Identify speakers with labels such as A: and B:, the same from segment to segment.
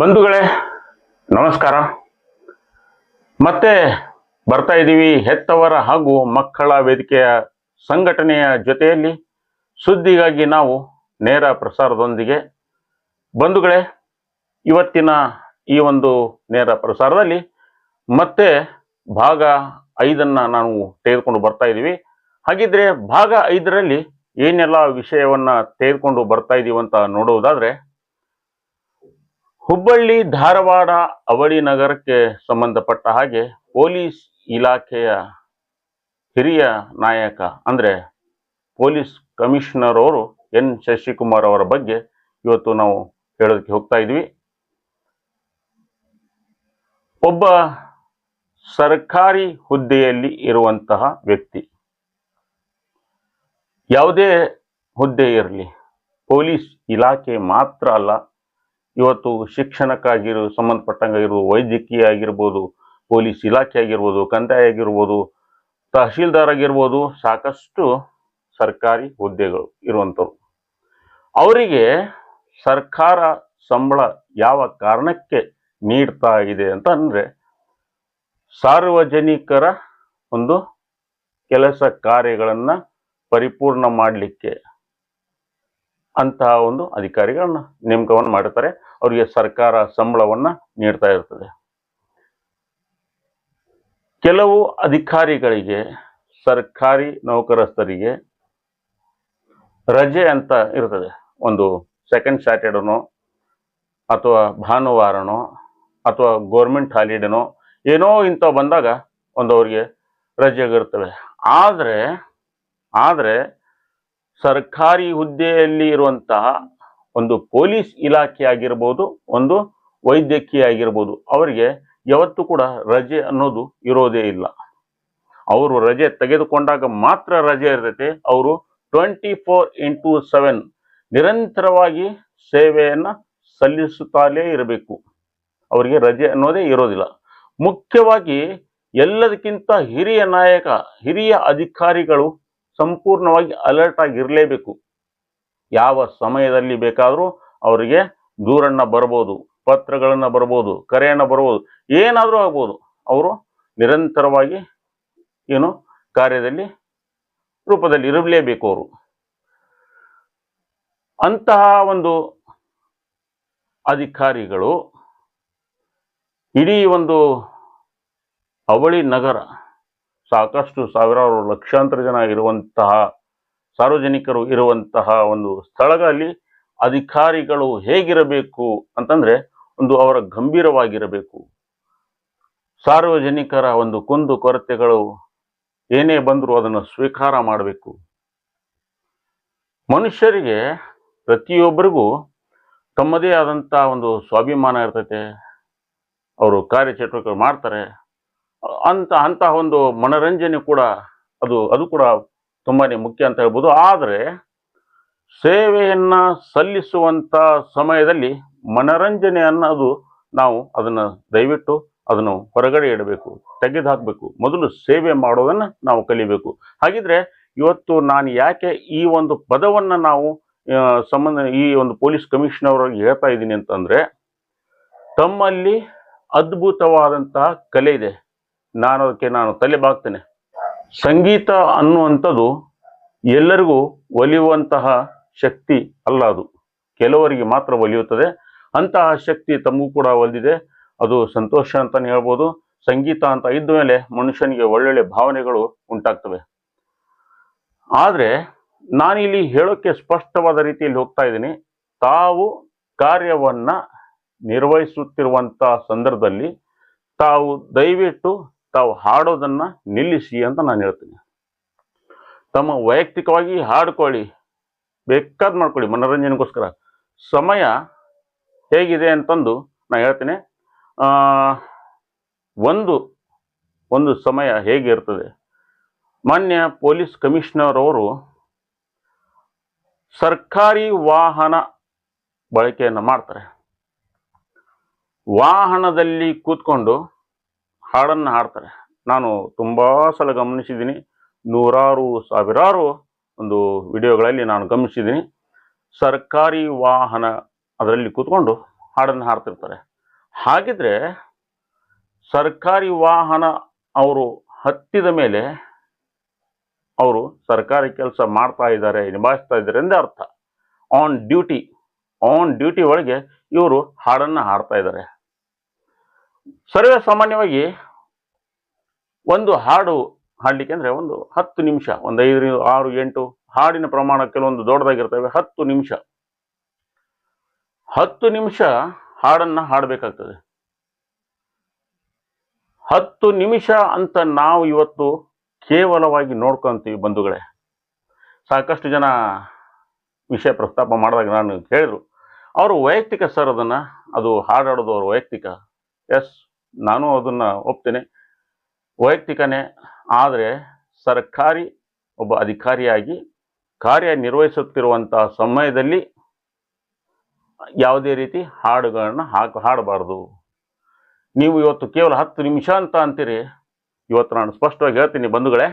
A: ಬಂಧುಗಳೇ, ನಮಸ್ಕಾರ. ಮತ್ತೆ ಬರ್ತಾ ಇದ್ದೀವಿ ಹೆತ್ತವರ ಹಾಗೂ ಮಕ್ಕಳ ವೇದಿಕೆಯ ಸಂಘಟನೆಯ ಜೊತೆಯಲ್ಲಿ. ಸುದ್ದಿಗಾಗಿ ನಾವು ನೇರ ಪ್ರಸಾರದೊಂದಿಗೆ. ಬಂಧುಗಳೇ, ಇವತ್ತಿನ ಈ ಒಂದು ನೇರ ಪ್ರಸಾರದಲ್ಲಿ ಮತ್ತೆ ಭಾಗ ಐದನ್ನು ನಾವು ತೆಗೆದುಕೊಂಡು ಬರ್ತಾ ಇದ್ದೀವಿ. ಹಾಗಿದ್ರೆ ಭಾಗ ಐದರಲ್ಲಿ ಏನೆಲ್ಲ ವಿಷಯವನ್ನು ತೆಗೆದುಕೊಂಡು ಬರ್ತಾ ಇದ್ದೀವಿ ಅಂತ ನೋಡುವುದಾದ್ರೆ ಹುಬ್ಬಳ್ಳಿ ಧಾರವಾಡ ಅವಳಿ ನಗರಕ್ಕೆ ಸಂಬಂಧಪಟ್ಟ ಹಾಗೆ ಪೊಲೀಸ್ ಇಲಾಖೆಯ ಹಿರಿಯ ನಾಯಕ ಅಂದ್ರೆ ಪೊಲೀಸ್ ಕಮಿಷನರ್ ಅವರು ಎನ್ ಶಶಿಕುಮಾರ್ ಅವರ ಬಗ್ಗೆ ಇವತ್ತು ನಾವು ಹೇಳೋದಕ್ಕೆ ಹೋಗ್ತಾ ಇದ್ವಿ. ಒಬ್ಬ ಸರ್ಕಾರಿ ಹುದ್ದೆಯಲ್ಲಿ ಇರುವಂತಹ ವ್ಯಕ್ತಿ. ಯಾವುದೇ ಹುದ್ದೆ ಇರಲಿ, ಪೊಲೀಸ್ ಇಲಾಖೆ ಮಾತ್ರ ಅಲ್ಲ ಇವತ್ತು ಶಿಕ್ಷಣಕ್ಕಾಗಿರೋ, ಸಂಬಂಧಪಟ್ಟಂಗಾಗಿರ್ಬೋದು ವೈದ್ಯಕೀಯ ಆಗಿರ್ಬೋದು ಪೊಲೀಸ್ ಇಲಾಖೆ ಆಗಿರ್ಬೋದು ಕಂದಾಯ ಆಗಿರ್ಬೋದು ತಹಶೀಲ್ದಾರ್ ಆಗಿರ್ಬೋದು ಸಾಕಷ್ಟು ಸರ್ಕಾರಿ ಹುದ್ದೆಗಳು ಇರುವಂಥವು ಅವರಿಗೆ ಸರ್ಕಾರ ಸಂಬಳ ಯಾವ ಕಾರಣಕ್ಕೆ ನೀಡ್ತಾ ಇದೆ ಅಂತ ಅಂದರೆ ಸಾರ್ವಜನಿಕರ ಒಂದು ಕೆಲಸ ಕಾರ್ಯಗಳನ್ನು ಪರಿಪೂರ್ಣ ಮಾಡಲಿಕ್ಕೆ ಅಂತಹ ಒಂದು ಅಧಿಕಾರಿಗಳನ್ನ ನೇಮಕವನ್ನು ಮಾಡುತ್ತಾರೆ ಅವರಿಗೆ ಸರ್ಕಾರ ಸಂಬಳವನ್ನ ನೀಡ್ತಾ ಇರ್ತದೆ. ಕೆಲವು ಅಧಿಕಾರಿಗಳಿಗೆ, ಸರ್ಕಾರಿ ನೌಕರಸ್ಥರಿಗೆ ರಜೆ ಅಂತ ಇರ್ತದೆ. ಒಂದು ಸೆಕೆಂಡ್ ಸ್ಯಾಟರ್ಡೇನೋ ಅಥವಾ ಭಾನುವಾರನೋ, ಅಥವಾ ಗೋರ್ಮೆಂಟ್ ಹಾಲಿಡೇನೋ ಏನೋ ಇಂಥ ಬಂದಾಗ ಒಂದು ಅವರಿಗೆ ರಜೆಗಳಿರ್ತವೆ ಆದರೆ ಆದರೆ ಸರ್ಕಾರಿ ಹುದ್ದೆಯಲ್ಲಿ ಇರುವಂತಹ ಒಂದು ಪೊಲೀಸ್ ಇಲಾಖೆ ಆಗಿರ್ಬೋದು ಒಂದು ವೈದ್ಯಕೀಯ ಆಗಿರ್ಬೋದು ಅವರಿಗೆ ಯಾವತ್ತೂ ಕೂಡ ರಜೆ ಅನ್ನೋದು ಇರೋದೇ ಇಲ್ಲ. ಅವರು ರಜೆ ತೆಗೆದುಕೊಂಡಾಗ ಮಾತ್ರ ರಜೆ ಇರ್ತೈತೆ. ಅವರು ಟ್ವೆಂಟಿ ಫೋರ್ ಇಂಟು ಸೆವೆನ್ ನಿರಂತರವಾಗಿ ಸೇವೆಯನ್ನು ಸಲ್ಲಿಸುತ್ತಲೇ ಇರಬೇಕು. ಅವರಿಗೆ ರಜೆ ಅನ್ನೋದೇ ಇರೋದಿಲ್ಲ. ಮುಖ್ಯವಾಗಿ ಎಲ್ಲದಕ್ಕಿಂತ ಹಿರಿಯ ನಾಯಕ, ಹಿರಿಯ ಅಧಿಕಾರಿಗಳು ಸಂಪೂರ್ಣವಾಗಿ ಅಲರ್ಟ್ ಆಗಿರಲೇಬೇಕು. ಯಾವ ಸಮಯದಲ್ಲಿ ಬೇಕಾದರೂ ಅವರಿಗೆ ದೂರನ್ನ ಬರ್ಬೋದು, ಪತ್ರಗಳನ್ನು ಬರ್ಬೋದು, ಕರೆಯನ್ನು ಬರ್ಬೋದು, ಏನಾದರೂ ಆಗ್ಬೋದು. ಅವರು ನಿರಂತರವಾಗಿ ಏನು ಕಾರ್ಯದಲ್ಲಿ ರೂಪದಲ್ಲಿ ಇರಲೇಬೇಕು ಅವರು. ಅಂತಹ ಒಂದು ಅಧಿಕಾರಿಗಳು ಇಡೀ ಒಂದು ಅವಳಿ ನಗರ ಸಾಕಷ್ಟು ಸಾವಿರಾರು ಲಕ್ಷಾಂತರ ಜನ ಇರುವಂತಹ ಸಾರ್ವಜನಿಕರು ಇರುವಂತಹ ಒಂದು ಸ್ಥಳಗಳಲ್ಲಿ ಅಧಿಕಾರಿಗಳು ಹೇಗಿರಬೇಕು ಅಂತಂದ್ರೆ ಒಂದು ಅವರ ಗಂಭೀರವಾಗಿರಬೇಕು. ಸಾರ್ವಜನಿಕರ ಒಂದು ಕುಂದು ಕೊರತೆಗಳು ಏನೇ ಬಂದರೂ ಅದನ್ನು ಸ್ವೀಕಾರ ಮಾಡಬೇಕು. ಮನುಷ್ಯರಿಗೆ ಪ್ರತಿಯೊಬ್ಬರಿಗೂ ತಮ್ಮದೇ ಆದಂಥ ಒಂದು ಸ್ವಾಭಿಮಾನ ಇರ್ತೈತೆ. ಅವರು ಕಾರ್ಯಚಟುವಟಿಕೆ ಮಾಡ್ತಾರೆ. ಅಂತ ಅಂತಹ ಒಂದು ಮನರಂಜನೆ ಕೂಡ ಅದು ಅದು ಕೂಡ ತುಂಬಾನೇ ಮುಖ್ಯ ಅಂತ ಹೇಳ್ಬೋದು. ಆದರೆ ಸೇವೆಯನ್ನು ಸಲ್ಲಿಸುವಂತ ಸಮಯದಲ್ಲಿ ಮನರಂಜನೆ ಅನ್ನೋದು ನಾವು ಅದನ್ನ ದಯವಿಟ್ಟು ಅದನ್ನು ಹೊರಗಡೆ ಇಡಬೇಕು, ತೆಗೆದು ಹಾಕಬೇಕು. ಮೊದಲು ಸೇವೆ ಮಾಡೋದನ್ನ ನಾವು ಕಲಿಬೇಕು. ಹಾಗಿದ್ರೆ ಇವತ್ತು ನಾನು ಯಾಕೆ ಈ ಒಂದು ಪದವನ್ನ ನಾವು ಸಂಬಂಧ, ಈ ಒಂದು ಪೊಲೀಸ್ ಕಮಿಷನರ್ ಅವ್ರಿಗೆ ಹೇಳ್ತಾ ಇದ್ದೀನಿ ಅಂತಂದ್ರೆ, ತಮ್ಮಲ್ಲಿ ಅದ್ಭುತವಾದಂತಹ ಕಲೆ ಇದೆ. ನಾನು ಅದಕ್ಕೆ ನಾನು ತಲೆ ಬಾಗ್ತೇನೆ ಸಂಗೀತ ಅನ್ನುವಂಥದ್ದು ಎಲ್ಲರಿಗೂ ಒಲಿಯುವಂತಹ ಶಕ್ತಿ ಅಲ್ಲ ಅದು. ಕೆಲವರಿಗೆ ಮಾತ್ರ ಒಲಿಯುತ್ತದೆ. ಅಂತಹ ಶಕ್ತಿ ತಮಗೂ ಕೂಡ ಒಲಿದಿದೆ. ಅದು ಸಂತೋಷ ಅಂತಲೇ ಹೇಳ್ಬೋದು. ಸಂಗೀತ ಅಂತ ಇದ್ದ ಮೇಲೆ ಮನುಷ್ಯನಿಗೆ ಒಳ್ಳೊಳ್ಳೆ ಭಾವನೆಗಳು ಉಂಟಾಗ್ತವೆ. ಆದರೆ ನಾನಿಲ್ಲಿ ಹೇಳೋಕ್ಕೆ ಸ್ಪಷ್ಟವಾದ ರೀತಿಯಲ್ಲಿ ಹೋಗ್ತಾ ಇದ್ದೀನಿ. ತಾವು ಕಾರ್ಯವನ್ನು ನಿರ್ವಹಿಸುತ್ತಿರುವಂಥ ಸಂದರ್ಭದಲ್ಲಿ ತಾವು ದಯವಿಟ್ಟು ತಾವು ಹಾಡೋದನ್ನ ನಿಲ್ಲಿಸಿ ಅಂತ ನಾನು ಹೇಳ್ತೀನಿ. ತಮ್ಮ ವೈಯಕ್ತಿಕವಾಗಿ ಹಾಡ್ಕೊಳ್ಳಿ, ಬೇಕಾದ್ ಮಾಡ್ಕೊಳ್ಳಿ, ಮನೋರಂಜನೆಗೋಸ್ಕರ. ಸಮಯ ಹೇಗಿದೆ ಅಂತಂದು ನಾನು ಹೇಳ್ತೀನಿ. ಒಂದು ಒಂದು ಸಮಯ ಹೇಗಿರ್ತದೆ ಮಾನ್ಯ ಪೊಲೀಸ್ ಕಮಿಷನರ್ ಅವರು ಸರ್ಕಾರಿ ವಾಹನ ಬಳಕೆಯನ್ನು ಮಾಡ್ತಾರೆ. ವಾಹನದಲ್ಲಿ ಕೂತ್ಕೊಂಡು ಹಾಡನ್ನು ಹಾಡ್ತಾರೆ. ನಾನು ತುಂಬ ಸಲ ಗಮನಿಸಿದ್ದೀನಿ. ನೂರಾರು, ಸಾವಿರಾರು ಒಂದು ವಿಡಿಯೋಗಳಲ್ಲಿ ನಾನು ಗಮನಿಸಿದ್ದೀನಿ. ಸರ್ಕಾರಿ ವಾಹನ ಅದರಲ್ಲಿ ಕೂತ್ಕೊಂಡು ಹಾಡನ್ನು ಹಾಡ್ತಿರ್ತಾರೆ. ಹಾಗಿದ್ರೆ ಸರ್ಕಾರಿ ವಾಹನ ಅವರು ಹತ್ತಿದ ಮೇಲೆ ಅವರು ಸರ್ಕಾರಿ ಕೆಲಸ ಮಾಡ್ತಾ ಇದ್ದಾರೆ, ನಿಭಾಯಿಸ್ತಾ ಇದ್ದಾರೆ ಎಂದೇ ಅರ್ಥ. ಆನ್ ಡ್ಯೂಟಿ ಆನ್ ಡ್ಯೂಟಿ ಒಳಗೆ ಇವರು ಹಾಡನ್ನು ಹಾಡ್ತಾ ಇದ್ದಾರೆ. ಸರ್ವೇ ಸಾಮಾನ್ಯವಾಗಿ ಒಂದು ಹಾಡು ಹಾಡಲಿಕ್ಕೆ ಅಂದರೆ ಒಂದು ಹತ್ತು ನಿಮಿಷ, ಒಂದು ಐದರಿಂದ ಆರು, ಎಂಟು, ಹಾಡಿನ ಪ್ರಮಾಣ ಕೆಲವೊಂದು ದೊಡ್ಡದಾಗಿರ್ತವೆ, ಹತ್ತು ನಿಮಿಷ. ಹತ್ತು ನಿಮಿಷ ಹಾಡನ್ನು ಹಾಡಬೇಕಾಗ್ತದೆ. ಹತ್ತು ನಿಮಿಷ ಅಂತ ನಾವು ಇವತ್ತು ಕೇವಲವಾಗಿ ನೋಡ್ಕೊಂತೀವಿ ಬಂಧುಗಳೇ. ಸಾಕಷ್ಟು ಜನ ವಿಷಯ ಪ್ರಸ್ತಾಪ ಮಾಡಿದಾಗ ನಾನು ಕೇಳಿದ್ರು, ಅವರು ವೈಯಕ್ತಿಕ ಸರ್ ಅದನ್ನು, ಅದು ಹಾಡಾಡೋದು ಅವ್ರ ವೈಯಕ್ತಿಕ. ಎಸ್ ನಾನು ಅದನ್ನ ಒಪ್ತೇನೆ. ವೈಯಕ್ತಿಕನೇ, ಆದರೆ ಸರ್ಕಾರಿ ಒಬ್ಬ ಅಧಿಕಾರಿಯಾಗಿ ಕಾರ್ಯನಿರ್ವಹಿಸುತ್ತಿರುವಂತಹ ಸಮಯದಲ್ಲಿ ಯಾವುದೇ ರೀತಿ ಹಾಡುಗಳನ್ನ ಹಾಕ, ಹಾಡಬಾರ್ದು. ನೀವು ಇವತ್ತು ಕೇವಲ ಹತ್ತು ನಿಮಿಷ ಅಂತ ಅಂತೀರಿ. ಇವತ್ತು ನಾನು ಸ್ಪಷ್ಟವಾಗಿ ಹೇಳ್ತೀನಿ ಬಂಧುಗಳೇ.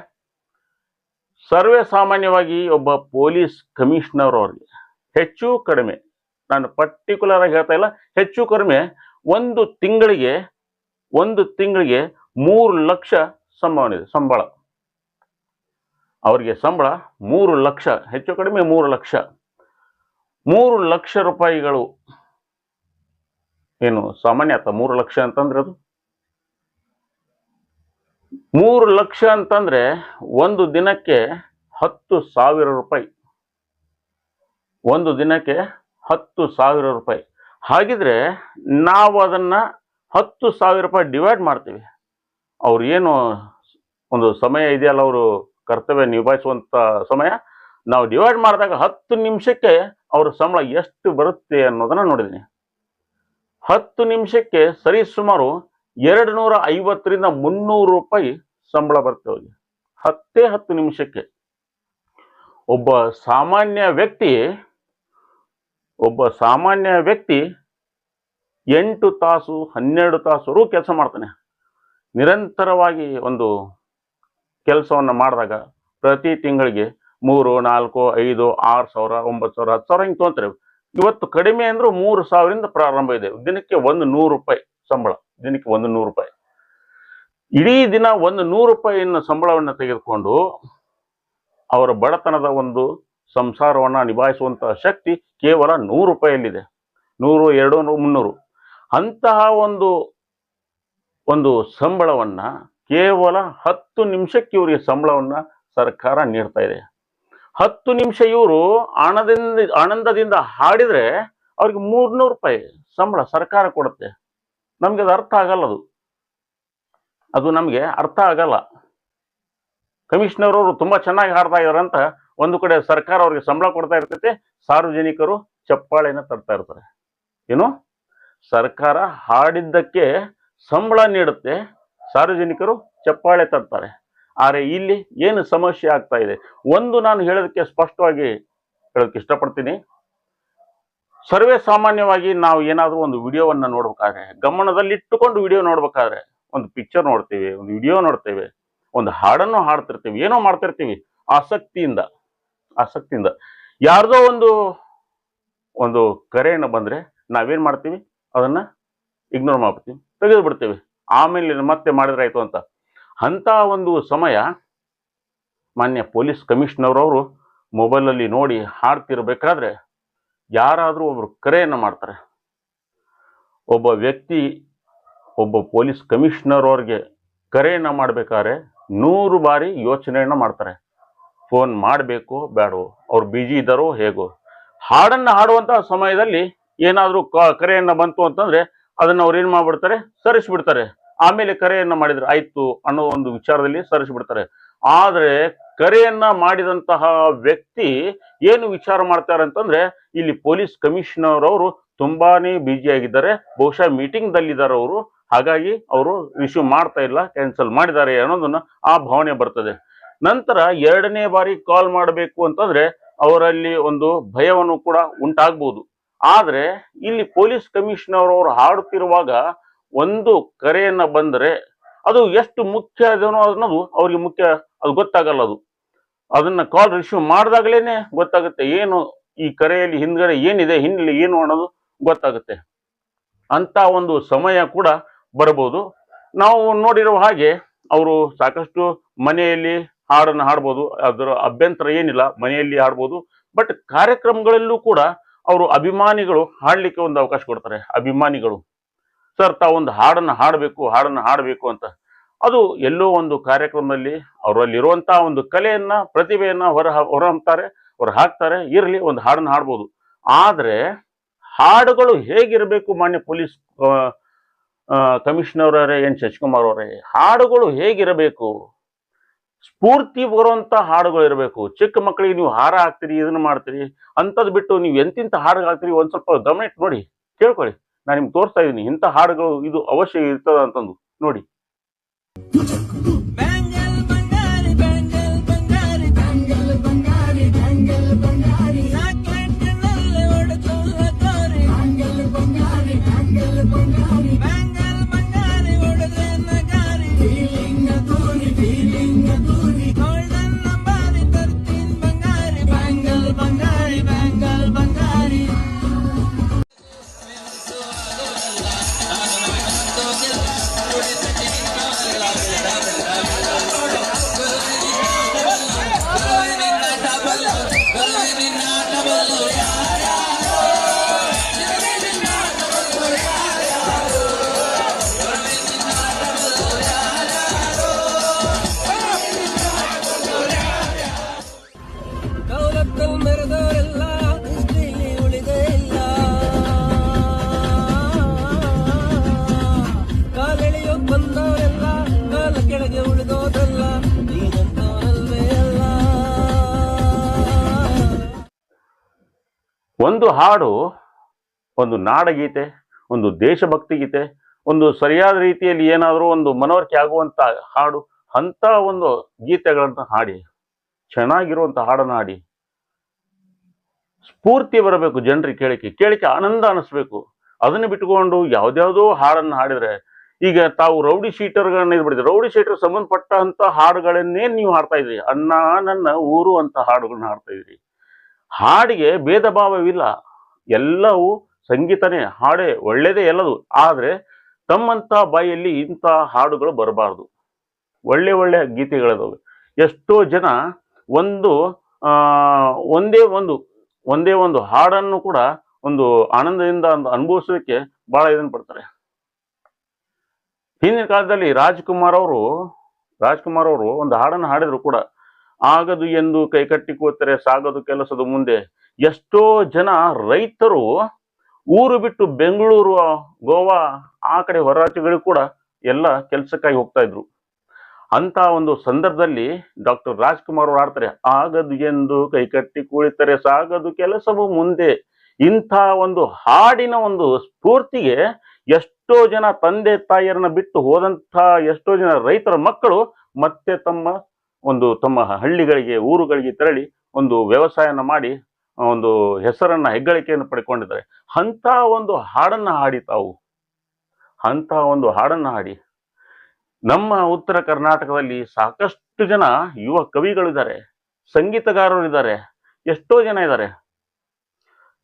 A: ಸರ್ವೇ ಸಾಮಾನ್ಯವಾಗಿ ಒಬ್ಬ ಪೊಲೀಸ್ ಕಮಿಷನರ್ ಅವ್ರಿಗೆ ಹೆಚ್ಚು ಕಡಿಮೆ, ನಾನು ಪರ್ಟಿಕ್ಯುಲರ್ ಆಗಿ ಹೇಳ್ತಾ ಇಲ್ಲ, ಹೆಚ್ಚು ಕಡಿಮೆ ಒಂದು ತಿಂಗಳಿಗೆ ಒಂದು ತಿಂಗಳಿಗೆ ಮೂರು ಲಕ್ಷ ಇದೆ, ಸಂಬಳ. ಅವರಿಗೆ ಸಂಬಳ ಮೂರು ಲಕ್ಷ, ಹೆಚ್ಚು ಕಡಿಮೆ ಮೂರು ಲಕ್ಷ. ಮೂರು ಲಕ್ಷ ರೂಪಾಯಿಗಳು ಏನು ಸಾಮಾನ್ಯ ಅಥವಾ ಮೂರು ಲಕ್ಷ ಅಂತಂದ್ರೆ ಅದು? ಮೂರು ಲಕ್ಷ ಅಂತಂದ್ರೆ ಒಂದು ದಿನಕ್ಕೆ ಹತ್ತು ಸಾವಿರ ರೂಪಾಯಿ. ಒಂದು ದಿನಕ್ಕೆ ಹತ್ತು ಸಾವಿರ ರೂಪಾಯಿ. ಹಾಗಿದ್ರೆ ನಾವು ಅದನ್ನ ಹತ್ತು ಸಾವಿರ ರೂಪಾಯಿ ಡಿವೈಡ್ ಮಾಡ್ತೀವಿ. ಅವ್ರು ಏನು ಒಂದು ಸಮಯ ಇದೆಯಲ್ಲ ಅವರು ಕರ್ತವ್ಯ ನಿಭಾಯಿಸುವಂಥ ಸಮಯ, ನಾವು ಡಿವೈಡ್ ಮಾಡಿದಾಗ ಹತ್ತು ನಿಮಿಷಕ್ಕೆ ಅವ್ರ ಸಂಬಳ ಎಷ್ಟು ಬರುತ್ತೆ ಅನ್ನೋದನ್ನ ನೋಡಿದ್ದೀನಿ ಹತ್ತು ನಿಮಿಷಕ್ಕೆ ಸರಿ ಸುಮಾರು ಎರಡು ನೂರ ಐವತ್ತರಿಂದ ಮುನ್ನೂರು ರೂಪಾಯಿ ಸಂಬಳ ಬರುತ್ತೆ ಅವ್ರಿಗೆ. ಹತ್ತೇ ಹತ್ತು ನಿಮಿಷಕ್ಕೆ. ಒಬ್ಬ ಸಾಮಾನ್ಯ ವ್ಯಕ್ತಿ ಒಬ್ಬ ಸಾಮಾನ್ಯ ವ್ಯಕ್ತಿ ಎಂಟು ತಾಸು ಹನ್ನೆರಡು ತಾಸು ಕೆಲಸ ಮಾಡ್ತಾನೆ. ನಿರಂತರವಾಗಿ ಒಂದು ಕೆಲಸವನ್ನು ಮಾಡಿದಾಗ ಪ್ರತಿ ತಿಂಗಳಿಗೆ ಮೂರು, ನಾಲ್ಕು, ಐದು, ಆರು ಸಾವಿರ, ಒಂಬತ್ತು ಸಾವಿರ, ಹತ್ತು ಸಾವಿರ ಹಿಂಗೆ ತೊಗೊಂತಾರೆ. ಇವತ್ತು ಕಡಿಮೆ ಅಂದರೂ ಮೂರು ಸಾವಿರದಿಂದ ಪ್ರಾರಂಭ ಇದೆ. ದಿನಕ್ಕೆ ಒಂದು ನೂರು ರೂಪಾಯಿ ಸಂಬಳ. ದಿನಕ್ಕೆ ಒಂದು ನೂರು ರೂಪಾಯಿ. ಇಡೀ ದಿನ ಒಂದು ನೂರು ರೂಪಾಯಿಯನ್ನು ಸಂಬಳವನ್ನು ತೆಗೆದುಕೊಂಡು ಅವರ ಬಡತನದ ಒಂದು ಸಂಸಾರವನ್ನ ನಿಭಾಯಿಸುವಂತಹ ಶಕ್ತಿ ಕೇವಲ ನೂರು ರೂಪಾಯಿಯಲ್ಲಿದೆ. ನೂರು ಎರಡು ನೂರು ಮುನ್ನೂರು. ಅಂತಹ ಒಂದು ಒಂದು ಸಂಬಳವನ್ನ ಕೇವಲ ಹತ್ತು ನಿಮಿಷಕ್ಕೆ ಇವರಿಗೆ ಸಂಬಳವನ್ನ ಸರ್ಕಾರ ನೀಡ್ತಾ ಇದೆ. ಹತ್ತು ನಿಮಿಷ ಇವರು ಆನಂದದಿಂದ ಆನಂದದಿಂದ ಹಾಡಿದ್ರೆ ಅವ್ರಿಗೆ ಮೂರ್ನೂರು ರೂಪಾಯಿ ಸಂಬಳ ಸರ್ಕಾರ ಕೊಡುತ್ತೆ. ನಮಗೆ ಅದು ಅರ್ಥ ಆಗಲ್ಲ ಅದು. ಅದು ನಮಗೆ ಅರ್ಥ ಆಗಲ್ಲ. ಕಮಿಷನರ್ ಅವರು ತುಂಬಾ ಚೆನ್ನಾಗಿ ಹಾಡ್ತಾ ಇದಾರೆ ಅಂತ ಒಂದು ಕಡೆ ಸರ್ಕಾರ ಅವ್ರಿಗೆ ಸಂಬಳ ಕೊಡ್ತಾ ಇರ್ತೈತೆ, ಸಾರ್ವಜನಿಕರು ಚಪ್ಪಾಳೆನ ತರ್ತಾ ಇರ್ತಾರೆ. ಏನು? ಸರ್ಕಾರ ಹಾಡಿದ್ದಕ್ಕೆ ಸಂಬಳ ನೀಡುತ್ತೆ, ಸಾರ್ವಜನಿಕರು ಚಪ್ಪಾಳೆ ತರ್ತಾರೆ. ಆದರೆ ಇಲ್ಲಿ ಏನು ಸಮಸ್ಯೆ ಆಗ್ತಾ ಇದೆ? ಒಂದು ನಾನು ಹೇಳೋದಕ್ಕೆ ಸ್ಪಷ್ಟವಾಗಿ ಹೇಳೋದಕ್ಕೆ ಇಷ್ಟಪಡ್ತೀನಿ. ಸರ್ವೇ ಸಾಮಾನ್ಯವಾಗಿ ನಾವು ಏನಾದರೂ ಒಂದು ವಿಡಿಯೋವನ್ನು ನೋಡ್ಬೇಕಾದ್ರೆ, ಗಮನದಲ್ಲಿಟ್ಟುಕೊಂಡು ವಿಡಿಯೋ ನೋಡ್ಬೇಕಾದ್ರೆ, ಒಂದು ಪಿಕ್ಚರ್ ನೋಡ್ತೀವಿ, ಒಂದು ವಿಡಿಯೋ ನೋಡ್ತೇವೆ, ಒಂದು ಹಾಡನ್ನು ಹಾಡ್ತಿರ್ತೀವಿ, ಏನೋ ಮಾಡ್ತಿರ್ತೀವಿ ಆಸಕ್ತಿಯಿಂದ. ಆಸಕ್ತಿಯಿಂದ. ಯಾರ್ದೋ ಒಂದು ಒಂದು ಕರೆಯನ್ನು ಬಂದ್ರೆ ನಾವೇನ್ ಮಾಡ್ತೀವಿ? ಅದನ್ನ ಇಗ್ನೋರ್ ಮಾಡ್ಬಿಡ್ತೀವಿ. ತೆಗೆದು ಬಿಡ್ತೀವಿ. ಆಮೇಲೆ ಮತ್ತೆ ಮಾಡಿದ್ರೆ ಆಯ್ತು ಅಂತ. ಅಂತ ಒಂದು ಸಮಯ ಮಾನ್ಯ ಪೊಲೀಸ್ ಕಮಿಷನರ್ ಅವರು ಮೊಬೈಲಲ್ಲಿ ನೋಡಿ ಹಾಡ್ತಿರ್ಬೇಕಾದ್ರೆ ಯಾರಾದರೂ ಒಬ್ರು ಕರೆಯನ್ನು ಮಾಡ್ತಾರೆ. ಒಬ್ಬ ವ್ಯಕ್ತಿ, ಒಬ್ಬ ಪೊಲೀಸ್ ಕಮಿಷನರ್ ಅವ್ರಿಗೆ ಕರೆಯನ್ನು ಮಾಡ್ಬೇಕಾದ್ರೆ ನೂರು ಬಾರಿ ಯೋಚನೆಯನ್ನ ಮಾಡ್ತಾರೆ. ಫೋನ್ ಮಾಡಬೇಕು ಬೇಡವೋ ಅವ್ರು ಬಿಜಿ ಇದ್ದಾರೋ ಹೇಗೋ. ಹಾಡನ್ನ ಹಾಡುವಂತಹ ಸಮಯದಲ್ಲಿ ಏನಾದರೂ ಕರೆಯನ್ನ ಬಂತು ಅಂತಂದ್ರೆ ಅದನ್ನ ಅವ್ರು ಏನು ಮಾಡಿಬಿಡ್ತಾರೆ? ಸರಿಸ್ಬಿಡ್ತಾರೆ. ಆಮೇಲೆ ಕರೆಯನ್ನ ಮಾಡಿದರೆ ಆಯ್ತು ಅನ್ನೋ ಒಂದು ವಿಚಾರದಲ್ಲಿ ಸರಿಸ್ಬಿಡ್ತಾರೆ. ಆದರೆ ಕರೆಯನ್ನ ಮಾಡಿದಂತಹ ವ್ಯಕ್ತಿ ಏನು ವಿಚಾರ ಮಾಡ್ತಾರೆ ಅಂತಂದ್ರೆ ಇಲ್ಲಿ ಪೊಲೀಸ್ ಕಮಿಷನರ್ ಅವರು ತುಂಬಾನೇ ಬ್ಯುಸಿಯಾಗಿದ್ದಾರೆ ಬಹುಶಃ ಮೀಟಿಂಗ್ ದಲ್ಲಿದ್ದಾರೆ ಅವರು. ಹಾಗಾಗಿ ಅವರು ರಿಸೀವ್ ಮಾಡ್ತಾ ಇಲ್ಲ ಕ್ಯಾನ್ಸಲ್ ಮಾಡಿದ್ದಾರೆ ಅನ್ನೋದನ್ನು ಆ ಭಾವನೆ ಬರ್ತದೆ. ನಂತರ ಎರಡನೇ ಬಾರಿ ಕಾಲ್ ಮಾಡಬೇಕು ಅಂತಂದ್ರೆ ಅವರಲ್ಲಿ ಒಂದು ಭಯವನ್ನು ಕೂಡ ಉಂಟಾಗ್ಬೋದು. ಆದ್ರೆ ಇಲ್ಲಿ ಪೊಲೀಸ್ ಕಮಿಷನರ್ ಅವರು ಹಾಡುತ್ತಿರುವಾಗ ಒಂದು ಕರೆಯನ್ನ ಬಂದರೆ ಅದು ಎಷ್ಟು ಮುಖ್ಯ ಅದನೋ ಅನ್ನೋದು ಅವ್ರಿಗೆ ಮುಖ್ಯ, ಅದು ಗೊತ್ತಾಗಲ್ಲ ಅದು. ಅದನ್ನ ಕಾಲ್ ರಿಸೀವ್ ಮಾಡಿದಾಗಲೇನೆ ಗೊತ್ತಾಗುತ್ತೆ ಏನು ಈ ಕರೆಯಲ್ಲಿ ಹಿಂದ್ಗಡೆ ಏನಿದೆ ಹಿನ್ನೆಲೆ ಏನು ಅನ್ನೋದು ಗೊತ್ತಾಗುತ್ತೆ. ಅಂತ ಒಂದು ಸಮಯ ಕೂಡ ಬರಬಹುದು ನಾವು ನೋಡಿರುವ ಹಾಗೆ ಅವರು ಸಾಕಷ್ಟು ಮನೆಯಲ್ಲಿ ಹಾಡನ್ನು ಹಾಡ್ಬೋದು, ಅದರ ಅಭ್ಯಂತರ ಏನಿಲ್ಲ, ಮನೆಯಲ್ಲಿ ಹಾಡ್ಬೋದು ಬಟ್ ಕಾರ್ಯಕ್ರಮಗಳಲ್ಲೂ ಕೂಡ ಅವರು ಅಭಿಮಾನಿಗಳು ಹಾಡಲಿಕ್ಕೆ ಒಂದು ಅವಕಾಶ ಕೊಡ್ತಾರೆ, ಅಭಿಮಾನಿಗಳು. ಸರ್ ತಾವೊಂದು ಹಾಡನ್ನು ಹಾಡಬೇಕು ಹಾಡನ್ನು ಹಾಡಬೇಕು ಅಂತ. ಅದು ಎಲ್ಲೋ ಒಂದು ಕಾರ್ಯಕ್ರಮದಲ್ಲಿ ಅವರಲ್ಲಿರುವಂತಹ ಒಂದು ಕಲೆಯನ್ನ, ಪ್ರತಿಭೆಯನ್ನ ಹೊರ ಹೊರಹಂತಾರೆ ಹೊರ ಹಾಕ್ತಾರೆ, ಇರಲಿ, ಒಂದು ಹಾಡನ್ನು ಹಾಡ್ಬೋದು. ಆದರೆ ಹಾಡುಗಳು ಹೇಗಿರಬೇಕು ಮಾನ್ಯ ಪೊಲೀಸ್ ಕಮಿಷನರ್ ಎನ್. ಶಶಿಕುಮಾರ್ ಅವರೇ, ಹಾಡುಗಳು ಹೇಗಿರಬೇಕು? ಸ್ಫೂರ್ತಿ ಬರುವಂತ ಹಾಡುಗಳು ಇರಬೇಕು. ಚಿಕ್ಕ ಮಕ್ಕಳಿಗೆ ನೀವು ಹಾರ ಹಾಕ್ತೀರಿ, ಇದನ್ನ ಮಾಡ್ತೀರಿ ಅಂತದ್ ಬಿಟ್ಟು ನೀವು ಎಂತಿಂತ ಹಾಡು ಹಾಕ್ತೀರಿ, ಒಂದ್ ಸ್ವಲ್ಪ ಗಮನ ಇಟ್ಟು ನೋಡಿ, ಕೇಳ್ಕೊಳ್ಳಿ. ನಾನು ನಿಮ್ಗೆ ತೋರಿಸ್ತಾ ಇದ್ದೀನಿ ಇಂಥ ಹಾಡುಗಳು ಇದು ಅವಶ್ಯ ಇರ್ತದ ಅಂತಂದು, ನೋಡಿ. ಒಂದು ಹಾಡು, ಒಂದು ನಾಡಗೀತೆ, ಒಂದು ದೇಶಭಕ್ತಿ ಗೀತೆ ಒಂದು ಸರಿಯಾದ ರೀತಿಯಲ್ಲಿ ಏನಾದರೂ ಒಂದು ಮನವರಿಕೆ ಆಗುವಂತ ಹಾಡು ಅಂತ ಒಂದು ಗೀತೆಗಳನ್ನ ಹಾಡಿ ಚೆನ್ನಾಗಿರುವಂಥ ಹಾಡನ್ನು ಹಾಡಿ, ಸ್ಫೂರ್ತಿ ಬರಬೇಕು ಜನರಿಗೆ ಕೇಳಿಕೆ ಕೇಳಿಕೆ ಆನಂದ ಅನಿಸ್ಬೇಕು. ಅದನ್ನು ಬಿಟ್ಟುಕೊಂಡು ಯಾವುದ್ಯಾವುದೋ ಹಾಡನ್ನು ಹಾಡಿದ್ರೆ, ಈಗ ತಾವು ರೌಡಿ ಶೀಟರ್ಗಳನ್ನ ಇದು ಬಿಡಿದ್ರೆ ರೌಡಿ ಶೀಟರ್ ಸಂಬಂಧಪಟ್ಟಂತ ಹಾಡುಗಳನ್ನೇ ನೀವು ಹಾಡ್ತಾ ಇದ್ರಿ ಅಣ್ಣ, ನನ್ನ ಊರು ಅಂತ ಹಾಡುಗಳನ್ನ ಹಾಡ್ತಾ ಇದ್ರಿ ಹಾಡಿಗೆ ಭೇದ ಭಾವವಿಲ್ಲ ಎಲ್ಲವೂ ಸಂಗೀತನೇ, ಹಾಡೇ ಒಳ್ಳೆಯದೇ ಎಲ್ಲದು. ಆದರೆ ತಮ್ಮಂತ ಬಾಯಲ್ಲಿ ಇಂಥ ಹಾಡುಗಳು ಬರಬಾರ್ದು. ಒಳ್ಳೆ ಒಳ್ಳೆ ಗೀತೆಗಳಿದಾವೆ. ಎಷ್ಟೋ ಜನ ಒಂದು ಒಂದೇ ಒಂದು ಒಂದೇ ಒಂದು ಹಾಡನ್ನು ಕೂಡ ಒಂದು ಆನಂದದಿಂದ ಅನುಭವಿಸೋದಕ್ಕೆ ಬಹಳ ಇದನ್ನು ಪಡ್ತಾರೆ. ಹಿಂದಿನ ಕಾಲದಲ್ಲಿ ರಾಜ್ಕುಮಾರ್ ಅವರು ರಾಜ್ಕುಮಾರ್ ಅವರು ಒಂದು ಹಾಡನ್ನು ಹಾಡಿದ್ರು ಕೂಡ. ಆಗದು ಎಂದು ಕೈಕಟ್ಟಿ ಕೂತರೆ ಸಾಗದು ಕೆಲಸದ ಮುಂದೆ. ಎಷ್ಟೋ ಜನ ರೈತರು ಊರು ಬಿಟ್ಟು ಬೆಂಗಳೂರು, ಗೋವಾ, ಆ ಕಡೆ ಹೊರರಾಜ್ಯಗಳು ಕೂಡ ಎಲ್ಲ ಕೆಲಸಕ್ಕಾಗಿ ಹೋಗ್ತಾ ಇದ್ರು. ಅಂತ ಒಂದು ಸಂದರ್ಭದಲ್ಲಿ ಡಾಕ್ಟರ್ ರಾಜ್ಕುಮಾರ್ ಅವರು ಆಡ್ತಾರೆ ಆಗದು ಎಂದು ಕೈಕಟ್ಟಿ ಕುಳಿತರೆ, ಸಾಗದು ಕೆಲಸವು ಮುಂದೆ. ಇಂಥ ಒಂದು ಹಾಡಿನ ಒಂದು ಸ್ಫೂರ್ತಿಗೆ ಎಷ್ಟೋ ಜನ ತಂದೆ ತಾಯಿಯರನ್ನ ಬಿಟ್ಟು ಹೋದಂಥ ಎಷ್ಟೋ ಜನ ರೈತರ ಮಕ್ಕಳು ಮತ್ತೆ ತಮ್ಮ ಒಂದು ತಮ್ಮ ಹಳ್ಳಿಗಳಿಗೆ, ಊರುಗಳಿಗೆ ತೆರಳಿ ಒಂದು ವ್ಯವಸಾಯನ ಮಾಡಿ ಒಂದು ಹೆಸರನ್ನ, ಹೆಗ್ಗಳಿಕೆಯನ್ನು ಪಡ್ಕೊಂಡಿದ್ದಾರೆ. ಅಂಥ ಒಂದು ಹಾಡನ್ನ ಹಾಡಿ ತಾವು. ಅಂಥ ಒಂದು ಹಾಡನ್ನ ಹಾಡಿ. ನಮ್ಮ ಉತ್ತರ ಕರ್ನಾಟಕದಲ್ಲಿ ಸಾಕಷ್ಟು ಜನ ಯುವ ಕವಿಗಳಿದ್ದಾರೆ ಸಂಗೀತಗಾರರು ಇದ್ದಾರೆ ಎಷ್ಟೋ ಜನ ಇದ್ದಾರೆ.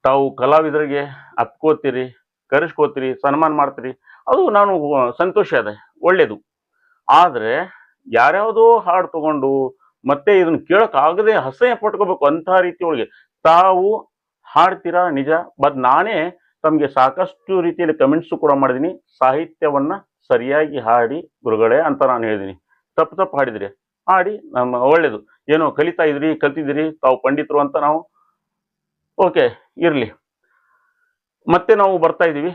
A: ತಾವು ಕಲಾವಿದರಿಗೆ ಅಪ್ಕೋತೀರಿ, ಕರೆಸ್ಕೋತೀರಿ, ಸನ್ಮಾನ ಮಾಡ್ತೀರಿ, ಅದು ನಾನು ಸಂತೋಷ ಇದೆ ಒಳ್ಳೆಯದು ಆದರೆ ಯಾರ್ಯಾವುದೋ ಹಾಡು ತಗೊಂಡು ಮತ್ತೆ ಇದನ್ನ ಕೇಳಕ್ ಆಗದೆ ಪಟ್ಕೋಬೇಕು ಅಂತ ರೀತಿ ತಾವು ಹಾಡ್ತೀರಾ ನಿಜ? ಬಟ್ ನಾನೇ ತಮಗೆ ಸಾಕಷ್ಟು ರೀತಿಯಲ್ಲಿ ಕಮೆಂಟ್ಸ್ ಕೂಡ ಮಾಡಿದ್ದೀನಿ ಸಾಹಿತ್ಯವನ್ನ ಸರಿಯಾಗಿ ಹಾಡಿ ಗುರುಗಳೇ ಅಂತ ನಾನು ಹೇಳಿದೀನಿ. ತಪ್ಪು ತಪ್ಪು ಹಾಡಿದ್ರಿ. ಹಾಡಿ ನಮ್ಮ ಒಳ್ಳೇದು. ಏನೋ ಕಲಿತಾ ಇದ್ರಿ, ಕಲ್ತಿದ್ದೀರಿ, ತಾವು ಪಂಡಿತರು ಅಂತ ನಾವು ಓಕೆ, ಇರಲಿ. ಮತ್ತೆ ನಾವು ಬರ್ತಾ ಇದ್ದೀವಿ.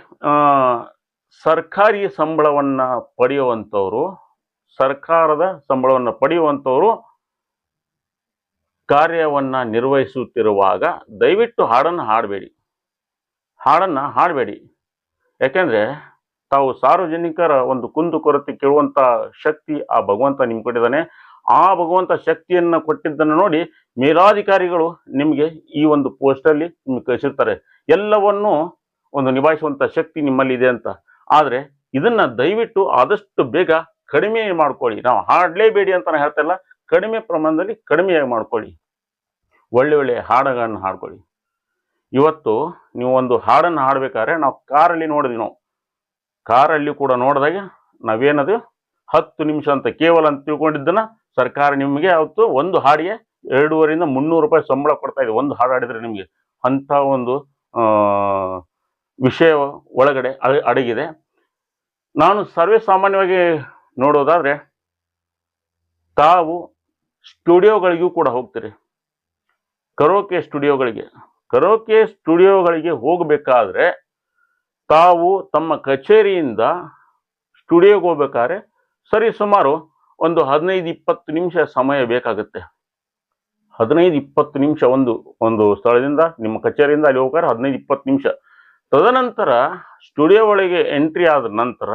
A: ಸರ್ಕಾರಿ ಸಂಬಳವನ್ನು ಪಡೆಯುವಂಥವ್ರು ಸರ್ಕಾರದ ಸಂಬಳವನ್ನು ಪಡೆಯುವಂಥವರು ಕಾರ್ಯವನ್ನು ನಿರ್ವಹಿಸುತ್ತಿರುವಾಗ ದಯವಿಟ್ಟು ಹಾಡನ್ನು ಹಾಡಬೇಡಿ. ಹಾಡನ್ನು ಹಾಡಬೇಡಿ. ಯಾಕೆಂದರೆ ತಾವು ಸಾರ್ವಜನಿಕರ ಒಂದು ಕುಂದು ಕೊರತೆ ಕೇಳುವಂಥ ಶಕ್ತಿ ಆ ಭಗವಂತ ನಿಮ್ಗೆ ಕೊಟ್ಟಿದ್ದಾನೆ ಆ ಭಗವಂತ ಶಕ್ತಿಯನ್ನು ಕೊಟ್ಟಿದ್ದನ್ನು ನೋಡಿ ಮೇಲಾಧಿಕಾರಿಗಳು ನಿಮಗೆ ಈ ಒಂದು ಪೋಸ್ಟಲ್ಲಿ ನಿಮ್ಗೆ ಕಳಿಸಿರ್ತಾರೆ. ಎಲ್ಲವನ್ನೂ ಒಂದು ನಿಭಾಯಿಸುವಂಥ ಶಕ್ತಿ ನಿಮ್ಮಲ್ಲಿ ಇದೆ ಅಂತ. ಆದರೆ ಇದನ್ನು ದಯವಿಟ್ಟು ಆದಷ್ಟು ಬೇಗ ಕಡಿಮೆ ಮಾಡ್ಕೊಳ್ಳಿ. ನಾವು ಹಾಡಲೇಬೇಡಿ ಅಂತ ನಾನು ಹೇಳ್ತಿಲ್ಲ ಕಡಿಮೆ ಪ್ರಮಾಣದಲ್ಲಿ ಕಡಿಮೆಯಾಗಿ ಮಾಡ್ಕೊಳ್ಳಿ. ಒಳ್ಳೆ ಒಳ್ಳೆ ಹಾಡುಗಳನ್ನು ಹಾಡ್ಕೊಳ್ಳಿ. ಇವತ್ತು ನೀವು ಒಂದು ಹಾಡನ್ನು ಹಾಡಬೇಕಾದ್ರೆ ನಾವು ಕಾರಲ್ಲಿ ನೋಡಿದ್ವಿ ನಾವು. ಕಾರಲ್ಲಿ ಕೂಡ ನೋಡಿದಾಗ ನಾವೇನದು? ಹತ್ತು ನಿಮಿಷ ಅಂತ ಕೇವಲ ಅಂತ ತಿಳ್ಕೊಂಡಿದ್ದನ್ನು ಸರ್ಕಾರ ನಿಮಗೆ ಅವತ್ತು ಒಂದು ಹಾಡಿಗೆ ಎರಡೂವರೆಯಿಂದ ಮುನ್ನೂರು ರೂಪಾಯಿ ಸಂಬಳ ಕೊಡ್ತಾ ಇದೆ. ಒಂದು ಹಾಡು ಹಾಡಿದ್ರೆ ನಿಮಗೆ ಅಂಥ ಒಂದು ವಿಷಯ ಒಳಗಡೆ ಅಡಗಿದೆ. ನಾನು ಸರ್ವೇ ಸಾಮಾನ್ಯವಾಗಿ ನೋಡೋದಾದ್ರೆ ತಾವು ಸ್ಟುಡಿಯೋಗಳಿಗೂ ಕೂಡ ಹೋಗ್ತೀರಿ. ಕರೋಕೆ ಸ್ಟುಡಿಯೋಗಳಿಗೆ. ಕರೋಕೆ ಸ್ಟುಡಿಯೋಗಳಿಗೆ ಹೋಗಬೇಕಾದ್ರೆ ತಾವು ತಮ್ಮ ಕಚೇರಿಯಿಂದ ಸ್ಟುಡಿಯೋಗೆ ಹೋಗ್ಬೇಕಾದ್ರೆ ಸರಿ ಸುಮಾರು ಒಂದು ಹದಿನೈದು ಇಪ್ಪತ್ತು ನಿಮಿಷ ಸಮಯ ಬೇಕಾಗುತ್ತೆ. ಹದಿನೈದು ಇಪ್ಪತ್ತು ನಿಮಿಷ ಒಂದು ಒಂದು ಸ್ಥಳದಿಂದ ನಿಮ್ಮ ಕಚೇರಿಯಿಂದ ಅಲ್ಲಿ ಹೋಗ್ಬೇಕಾದ್ರೆ ಹದಿನೈದು ಇಪ್ಪತ್ತು ನಿಮಿಷ. ತದನಂತರ ಸ್ಟುಡಿಯೋ ಒಳಗೆ ಎಂಟ್ರಿ ಆದ ನಂತರ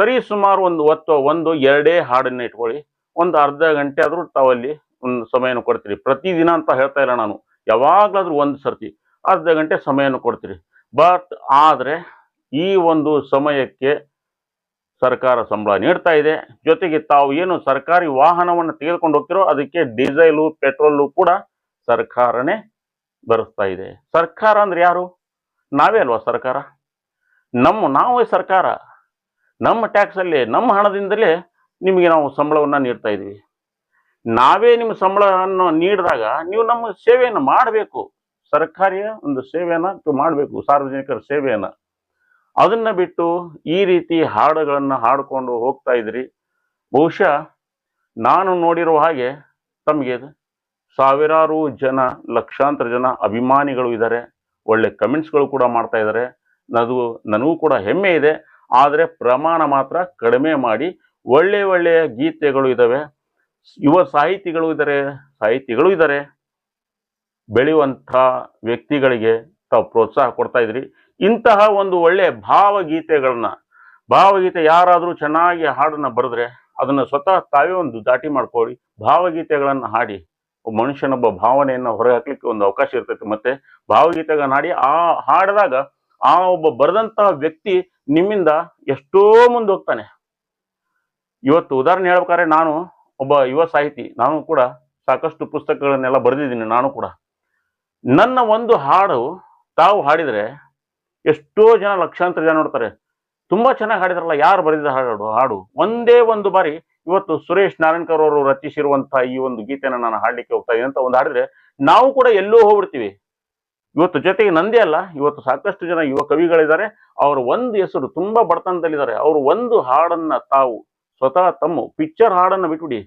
A: ಸರಿ ಸುಮಾರು ಒಂದು ಹೊತ್ತು, ಒಂದು, ಎರಡೇ ಹಾಡನ್ನ ಇಟ್ಕೊಳ್ಳಿ. ಒಂದು ಅರ್ಧ ಗಂಟೆ ಆದರೂ ತಾವಲ್ಲಿ ಒಂದು ಸಮಯನ ಕೊಡ್ತೀರಿ. ಪ್ರತಿದಿನ ಅಂತ ಹೇಳ್ತಾ ಇಲ್ಲ ನಾನು. ಯಾವಾಗಲಾದರೂ ಒಂದು ಸರ್ತಿ ಅರ್ಧ ಗಂಟೆ ಸಮಯನ ಕೊಡ್ತೀರಿ. ಬಟ್ ಆದರೆ ಈ ಒಂದು ಸಮಯಕ್ಕೆ ಸರ್ಕಾರ ಸಂಬಳ ನೀಡ್ತಾ ಇದೆ. ಜೊತೆಗೆ ತಾವು ಏನು ಸರ್ಕಾರಿ ವಾಹನವನ್ನು ತೆಗೆದುಕೊಂಡು ಹೋಗ್ತಿರೋ ಅದಕ್ಕೆ ಡೀಸೆಲು, ಪೆಟ್ರೋಲು ಕೂಡ ಸರ್ಕಾರನೇ ಬರೆಸ್ತಾ ಇದೆ. ಸರ್ಕಾರ ಅಂದ್ರೆ ಯಾರು? ನಾವೇ ಅಲ್ವಾ ಸರ್ಕಾರ? ನಮ್ಮ, ನಾವೇ ಸರ್ಕಾರ. ನಮ್ಮ ಟ್ಯಾಕ್ಸಲ್ಲಿ ನಮ್ಮ ಹಣದಿಂದಲೇ ನಿಮಗೆ ನಾವು ಸಂಬಳವನ್ನು ನೀಡ್ತಾ ಇದ್ದೀವಿ ನಾವೇ ನಿಮ್ಮ ಸಂಬಳವನ್ನು ನೀಡಿದಾಗ ನೀವು ನಮ್ಮ ಸೇವೆಯನ್ನು ಮಾಡಬೇಕು. ಸರ್ಕಾರಿಯ ಒಂದು ಸೇವೆಯನ್ನು ಮಾಡಬೇಕು, ಸಾರ್ವಜನಿಕರ ಸೇವೆಯನ್ನು. ಅದನ್ನು ಬಿಟ್ಟು ಈ ರೀತಿ ಹಾಡುಗಳನ್ನು ಹಾಡಿಕೊಂಡು ಹೋಗ್ತಾ ಇದ್ರಿ. ಬಹುಶಃ ನಾನು ನೋಡಿರುವ ಹಾಗೆ ತಮಗೆ ಸಾವಿರಾರು ಜನ, ಲಕ್ಷಾಂತರ ಜನ ಅಭಿಮಾನಿಗಳು ಇದ್ದಾರೆ. ಒಳ್ಳೆ ಕಮೆಂಟ್ಸ್ಗಳು ಕೂಡ ಮಾಡ್ತಾ ಇದ್ದಾರೆ. ಅದು ನನಗೂ ಕೂಡ ಹೆಮ್ಮೆ ಇದೆ. ಆದರೆ ಪ್ರಮಾಣ ಮಾತ್ರ ಕಡಿಮೆ ಮಾಡಿ ಒಳ್ಳೆ ಒಳ್ಳೆಯ ಗೀತೆಗಳು ಇದ್ದಾವೆ ಯುವ ಸಾಹಿತಿಗಳು ಇದ್ದಾರೆ ಸಾಹಿತಿಗಳು ಇದ್ದಾರೆ ಬೆಳೆಯುವಂಥ ವ್ಯಕ್ತಿಗಳಿಗೆ ತಾವು ಪ್ರೋತ್ಸಾಹ ಕೊಡ್ತಾ ಇದ್ರಿ. ಇಂತಹ ಒಂದು ಒಳ್ಳೆ ಭಾವಗೀತೆಗಳನ್ನ, ಭಾವಗೀತೆ ಯಾರಾದರೂ ಚೆನ್ನಾಗಿ ಹಾಡನ್ನು ಬರೆದ್ರೆ ಅದನ್ನು ಸ್ವತಃ ತಾವೇ ಒಂದು ದಾಟಿ ಮಾಡ್ಕೊಳ್ಳಿ. ಭಾವಗೀತೆಗಳನ್ನು ಹಾಡಿ ಮನುಷ್ಯನೊಬ್ಬ ಹೊರಗೆ ಹಾಕ್ಲಿಕ್ಕೆ ಒಂದು ಅವಕಾಶ ಇರ್ತೈತೆ. ಮತ್ತೆ ಭಾವಗೀತೆಗಳನ್ನ ಹಾಡಿ, ಆ ಹಾಡಿದಾಗ ಆ ಒಬ್ಬ ಬರೆದಂತಹ ವ್ಯಕ್ತಿ ನಿಮ್ಮಿಂದ ಎಷ್ಟೋ ಮುಂದೆ ಹೋಗ್ತಾನೆ. ಇವತ್ತು ಉದಾಹರಣೆ ಹೇಳ್ಬೇಕಾದ್ರೆ ನಾನು ಒಬ್ಬ ಯುವ ಸಾಹಿತಿ, ನಾನು ಕೂಡ ಸಾಕಷ್ಟು ಪುಸ್ತಕಗಳನ್ನೆಲ್ಲ ಬರೆದಿದ್ದೀನಿ, ನಾನು ಕೂಡ. ನನ್ನ ಒಂದು ಹಾಡು ತಾವು ಹಾಡಿದರೆ ಎಷ್ಟೋ ಜನ ಲಕ್ಷಾಂತರ ಜನ ನೋಡ್ತಾರೆ. ತುಂಬಾ ಚೆನ್ನಾಗಿ ಹಾಡಿದ್ರಲ್ಲ, ಯಾರು ಬರೆದಿದ್ದ ಹಾಡು ಹಾಡು. ಒಂದೇ ಒಂದು ಬಾರಿ ಇವತ್ತು ಸುರೇಶ್ ನಾರಾಯಣ್ಕರ್ ಅವರು ರಚಿಸಿರುವಂತಹ ಈ ಒಂದು ಗೀತೆನ ನಾನು ಹಾಡ್ಲಿಕ್ಕೆ ಹೋಗ್ತಾ ಇದ್ದೀನಿ ಅಂತ ಒಂದು ಹಾಡಿದ್ರೆ ನಾವು ಕೂಡ ಎಲ್ಲೋ ಹೋಗ್ಬಿಡ್ತೀವಿ. ಇವತ್ತು ಜೊತೆಗೆ ನಂದೇ ಅಲ್ಲ, ಇವತ್ತು ಸಾಕಷ್ಟು ಜನ ಯುವ ಕವಿಗಳಿದ್ದಾರೆ. ಅವರ ಒಂದು ಹೆಸರು, ತುಂಬಾ ಬಡತನದಲ್ಲಿದ್ದಾರೆ. ಅವರು ಒಂದು ಹಾಡನ್ನ ತಾವು ಸ್ವತಃ ತಮ್ಮ ಪಿಕ್ಚರ್ ಹಾಡನ್ನ ಬಿಟ್ಬಿಡಿ.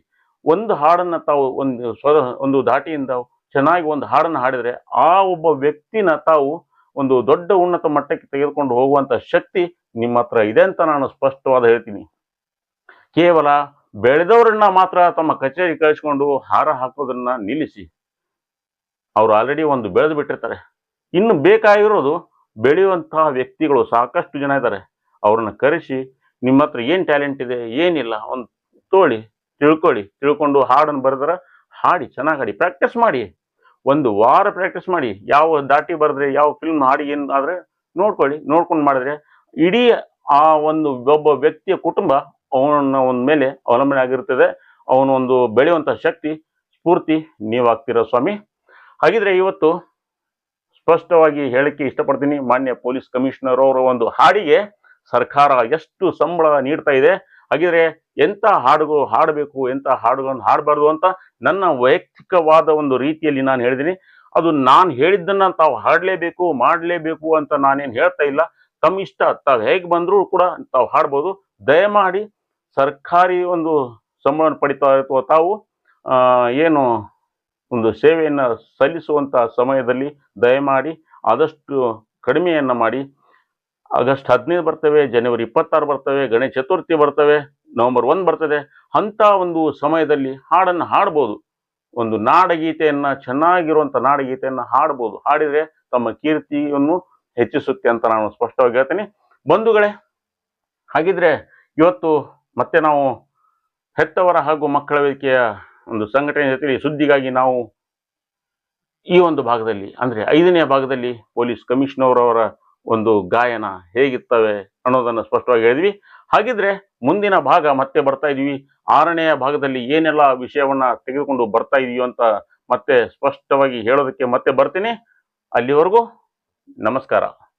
A: ಒಂದು ಹಾಡನ್ನ ತಾವು ಒಂದು ಸ್ವದ, ಒಂದು ದಾಟಿಯಿಂದ ಚೆನ್ನಾಗಿ ಒಂದು ಹಾಡನ್ನ ಹಾಡಿದ್ರೆ ಆ ಒಬ್ಬ ವ್ಯಕ್ತಿನ ತಾವು ಒಂದು ದೊಡ್ಡ ಉನ್ನತ ಮಟ್ಟಕ್ಕೆ ತೆಗೆದುಕೊಂಡು ಹೋಗುವಂತ ಶಕ್ತಿ ನಿಮ್ಮ ಹತ್ರ ಇದೆ ಅಂತ ನಾನು ಸ್ಪಷ್ಟವಾದ ಹೇಳ್ತೀನಿ. ಕೇವಲ ಬೆಳೆದವರನ್ನ ಮಾತ್ರ ತಮ್ಮ ಕಚೇರಿ ಕಳಿಸ್ಕೊಂಡು ಹಾರ ಹಾಕೋದನ್ನ ನಿಲ್ಲಿಸಿ. ಅವ್ರು ಆಲ್ರೆಡಿ ಒಂದು ಬೆಳೆದು ಬಿಟ್ಟಿರ್ತಾರೆ. ಇನ್ನು ಬೇಕಾಗಿರೋದು ಬೆಳೆಯುವಂತಹ ವ್ಯಕ್ತಿಗಳು ಸಾಕಷ್ಟು ಜನ ಇದ್ದಾರೆ. ಅವ್ರನ್ನ ಕರೆಸಿ ನಿಮ್ಮ ಹತ್ರ ಏನು ಟ್ಯಾಲೆಂಟ್ ಇದೆ, ಏನಿಲ್ಲ ಒಂದು ತೋಳಿ, ತಿಳ್ಕೊಳ್ಳಿ. ತಿಳ್ಕೊಂಡು ಹಾಡನ್ನು ಬರೆದ್ರೆ ಹಾಡಿ, ಚೆನ್ನಾಗಿ ಹಾಡಿ. ಪ್ರಾಕ್ಟೀಸ್ ಮಾಡಿ. ಒಂದು ವಾರ ಪ್ರಾಕ್ಟೀಸ್ ಮಾಡಿ. ಯಾವ ದಾಟಿ ಬರೆದ್ರೆ, ಯಾವ ಫಿಲ್ಮ್ ಹಾಡಿ ಏನು ಆದರೆ ನೋಡ್ಕೊಳ್ಳಿ. ನೋಡ್ಕೊಂಡು ಮಾಡಿದ್ರೆ ಇಡೀ ಆ ಒಂದು ಒಬ್ಬ ವ್ಯಕ್ತಿಯ ಕುಟುಂಬ ಅವನ ಒಂದ್ ಮೇಲೆ ಅವಲಂಬನೆ ಆಗಿರ್ತದೆ. ಅವನ ಒಂದು ಬೆಳೆಯುವಂತ ಶಕ್ತಿ, ಸ್ಫೂರ್ತಿ ನೀವಾಗ್ತೀರ ಸ್ವಾಮಿ. ಹಾಗಿದ್ರೆ ಇವತ್ತು ಸ್ಪಷ್ಟವಾಗಿ ಹೇಳಕ್ಕೆ ಇಷ್ಟಪಡ್ತೀನಿ. ಮಾನ್ಯ ಪೊಲೀಸ್ ಕಮಿಷನರ್ ಅವರ ಒಂದು ಹಾಡಿಗೆ ಸರ್ಕಾರ ಎಷ್ಟು ಸಂಬಳ ನೀಡ್ತಾ ಇದೆ. ಹಾಗಿದ್ರೆ ಎಂತ ಹಾಡುಗು ಹಾಡಬೇಕು, ಎಂತ ಹಾಡುಗಳನ್ನು ಹಾಡಬಾರ್ದು ಅಂತ ನನ್ನ ವೈಯಕ್ತಿಕವಾದ ಒಂದು ರೀತಿಯಲ್ಲಿ ನಾನು ಹೇಳಿದ್ದೀನಿ. ಅದು ನಾನು ಹೇಳಿದ್ದನ್ನು ತಾವು ಹಾಡಲೇಬೇಕು, ಮಾಡಲೇಬೇಕು ಅಂತ ನಾನೇನು ಹೇಳ್ತಾ ಇಲ್ಲ. ತಮ್ಮ ಇಷ್ಟ ತಾವು ಹೇಗೆ ಬಂದರೂ ಕೂಡ ತಾವು ಹಾಡ್ಬೋದು. ದಯಮಾಡಿ ಸರ್ಕಾರಿ ಒಂದು ಸಂಬಳ ಪಡಿತಾ ಇರುವ ತಾವು ಏನು ಒಂದು ಸೇವೆಯನ್ನು ಸಲ್ಲಿಸುವಂತಹ ಸಮಯದಲ್ಲಿ ದಯಮಾಡಿ ಆದಷ್ಟು ಕಡಿಮೆಯನ್ನು ಮಾಡಿ. ಆಗಸ್ಟ್ ಹದಿನೈದು ಬರ್ತವೆ, ಜನವರಿ ಇಪ್ಪತ್ತಾರು ಬರ್ತವೆ, ಗಣೇಶ ಚತುರ್ಥಿ ಬರ್ತವೆ, ನವೆಂಬರ್ ಒಂದು ಬರ್ತದೆ. ಅಂತ ಒಂದು ಸಮಯದಲ್ಲಿ ಹಾಡನ್ನು ಹಾಡ್ಬೋದು. ಒಂದು ನಾಡಗೀತೆಯನ್ನು, ಚೆನ್ನಾಗಿರುವಂಥ ನಾಡಗೀತೆಯನ್ನು ಹಾಡ್ಬೋದು. ಹಾಡಿದರೆ ತಮ್ಮ ಕೀರ್ತಿಯನ್ನು ಹೆಚ್ಚಿಸುತ್ತೆ ಅಂತ ನಾನು ಸ್ಪಷ್ಟವಾಗಿ ಹೇಳ್ತೀನಿ. ಬಂಧುಗಳೇ, ಹಾಗಿದ್ರೆ ಇವತ್ತು ಮತ್ತೆ ನಾವು ಹೆತ್ತವರ ಹಾಗೂ ಮಕ್ಕಳ ವೇದಿಕೆಯ ಒಂದು ಸಂಘಟನೆ ಜೊತೆ ಸುದ್ದಿಗಾಗಿ ನಾವು ಈ ಒಂದು ಭಾಗದಲ್ಲಿ, ಅಂದ್ರೆ ಐದನೇ ಭಾಗದಲ್ಲಿ ಪೊಲೀಸ್ ಕಮಿಷನರ್ ಅವರ ಒಂದು ಗಾಯನ ಹೇಗಿರ್ತವೆ ಅನ್ನೋದನ್ನು ಸ್ಪಷ್ಟವಾಗಿ ಹೇಳಿದ್ವಿ. ಹಾಗಿದ್ರೆ ಮುಂದಿನ ಭಾಗ ಮತ್ತೆ ಬರ್ತಾ ಇದೀವಿ ಆರನೆಯ ಭಾಗದಲ್ಲಿ ಏನೆಲ್ಲ ವಿಷಯವನ್ನ ತೆಗೆದುಕೊಂಡು ಬರ್ತಾ ಇದೀವಿ ಅಂತ ಮತ್ತೆ ಸ್ಪಷ್ಟವಾಗಿ ಹೇಳೋದಕ್ಕೆ ಮತ್ತೆ ಬರ್ತೀನಿ. ಅಲ್ಲಿವರೆಗೂ ನಮಸ್ಕಾರ.